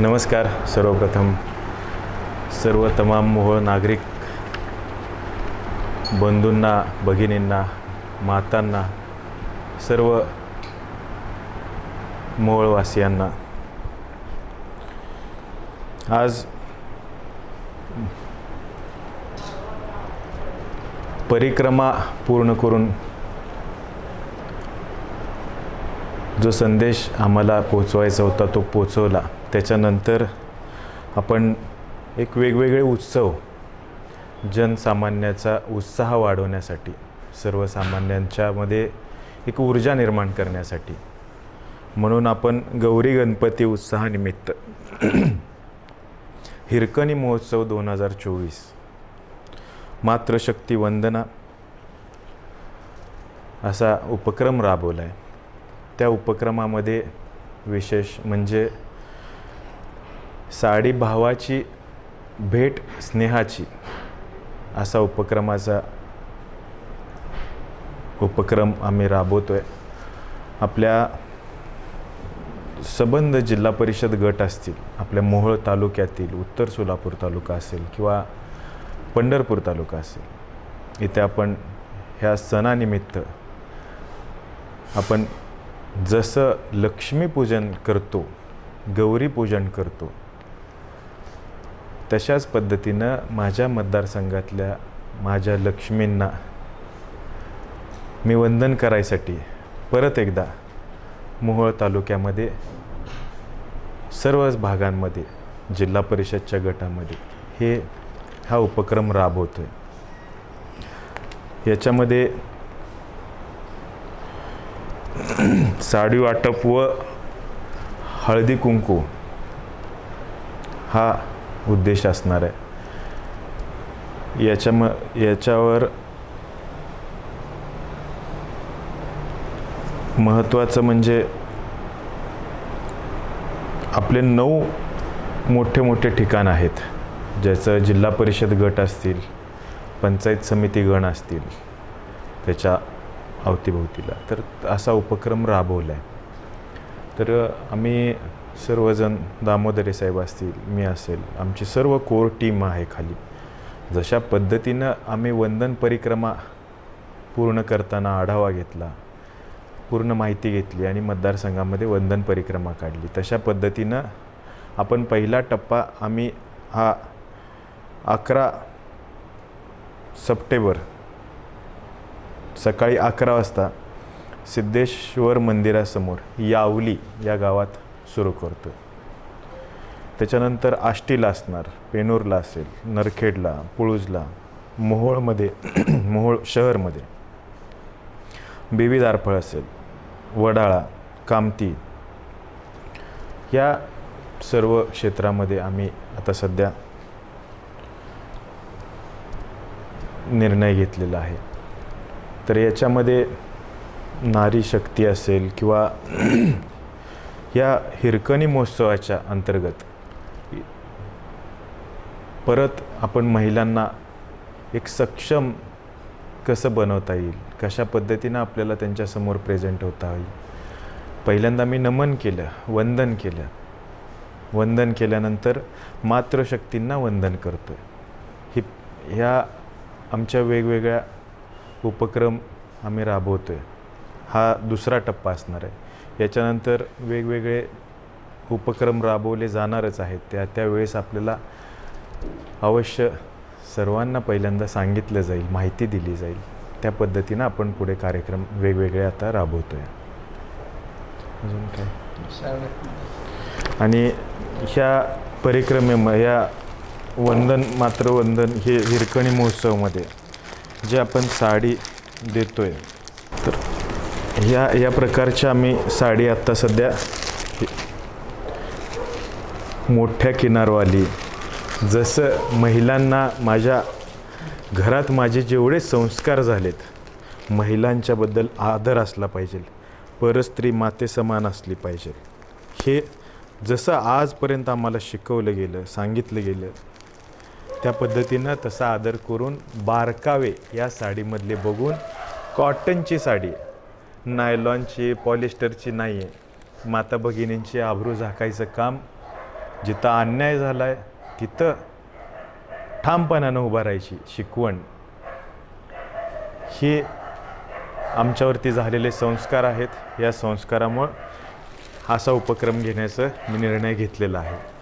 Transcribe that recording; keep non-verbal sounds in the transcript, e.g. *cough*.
नमस्कार सर्वप्रथम सर्व तमाम मोहळ नागरिक बंधूंना भगिनींना मातांना सर्व मोहळवासियांना. आज परिक्रमा पूर्ण करून जो संदेश आम्हाला पोचवायचा होता तो पोचवला त्याच्यानंतर आपण एक वेगवेगळे उत्सव जनसामान्याचा उत्साह वाढवण्यासाठी सर्वसामान्यांच्यामध्ये एक ऊर्जा निर्माण करण्यासाठी. म्हणून आपण गौरी गणपती उत्साहानिमित्त *clears throat* हिरकणी महोत्सव दोन हजार चोवीस. मातृशक्ती वंदना असा उपक्रम राबवला आहे त्या उपक्रमामध्ये विशेष म्हणजे साडी भावाची भेट स्नेहाची असा उपक्रमाचा उपक्रम आम्ही राबवतो आहे आपल्या सबंध जिल्हा परिषद गट असतील आपल्या मोहोळ तालुक्यातील उत्तर सोलापूर तालुका असेल किंवा पंढरपूर तालुका असेल इथे आपण ह्या सणानिमित्त आपण जसं लक्ष्मीपूजन करतो गौरीपूजन करतो तशाच पद्धतीनं माझ्या मतदारसंघातल्या माझ्या लक्ष्मींना मी वंदन करायसाठी परत एकदा मोहोळ तालुक्यामध्ये सर्वच भागांमध्ये जिल्हा परिषदच्या गटामध्ये हे हा उपक्रम राबवतो आहे याच्यामध्ये साडी वाटप व हळदी कुंकू. हा उद्देश असणार आहे. याच्या म याच्यावर महत्त्वाचं म्हणजे आपले नऊ मोठे मोठे ठिकाण आहेत. ज्याचं जिल्हा परिषद गट असतील पंचायत समिती गण असतील त्याच्या अवतीभोवतीला. तर असा उपक्रम राबवला आहे. तर आम्ही सर्वजण दामोदरे साहेब असतील मी असेल आमची सर्व कोर टीम आहे खाली. जशा पद्धतीनं आम्ही वंदन परिक्रमा पूर्ण करताना आढावा घेतला पूर्ण माहिती घेतली आणि मतदारसंघामध्ये वंदन परिक्रमा काढली तशा पद्धतीनं आपण पहिला टप्पा आम्ही हा अकरा सप्टेंबर सकाळी अकरा वाजता सिद्धेश्वर मंदिरासमोर यावली या गावात सुरू करतो त्याच्यानंतर आष्टीला असणार पेनूरला असेल नरखेडला पुळूजला मोहोळमध्ये *clears throat* मोहोळ शहरमध्ये. बेबी दारफळ असेल वडाळा कामती. या सर्व क्षेत्रामध्ये आम्ही आता सध्या निर्णय घेतलेला आहे. तर याच्यामध्ये नारी शक्ती असेल किंवा *clears throat* या हिरकणी महोत्सवाच्या अंतर्गत परत आपण महिलांना एक सक्षम कसं बनवता येईल? कशा पद्धतीनं आपल्याला त्यांच्यासमोर प्रेझेंट होता येईल? पहिल्यांदा मी नमन केलं वंदन केलं. वंदन केल्यानंतर मातृशक्तींना वंदन करतो आहे ही ह्या आमच्या वेगवेगळ्या उपक्रम आम्ही राबवतो आहे हा दुसरा टप्पा असणार आहे. याच्यानंतर वेगवेगळे उपक्रम राबवले जाणारच आहेत. त्या त्यावेळेस आपल्याला अवश्य सर्वांना पहिल्यांदा सांगितलं जाईल माहिती दिली जाईल. त्या पद्धतीनं आपण पुढे कार्यक्रम वेगवेगळे आता राबवतो आहे अजून काय? आणि ह्या परिक्रमे ह्या वंदन मात्र वंदन हे हिरकणी महोत्सवमध्ये जे आपण साडी देतो आहे तर ह्या या प्रकारच्या आम्ही साडी आत्ता सध्या मोठ्या किनारवाली. जसं महिलांना माझ्या घरात माझे जेवढे संस्कार झालेत महिलांच्याबद्दल आदर असला पाहिजे परस्त्री माते समान असली पाहिजे. हे जसं आजपर्यंत आम्हाला शिकवलं गेलं सांगितलं गेलं त्या पद्धतीनं तसा आदर करून बारकावे या साडीमधले बघून कॉटनची साडी नायलॉनची पॉलिस्टरची नाही आहे माता भगिनींची आभरू झाकायचं काम जिथं अन्याय झाला आहे तिथं ठामपणानं उभा राहायची शिकवण. हे आमच्यावरती झालेले संस्कार आहेत. या संस्कारामुळं असा उपक्रम घेण्याचा मी निर्णय घेतलेला आहे.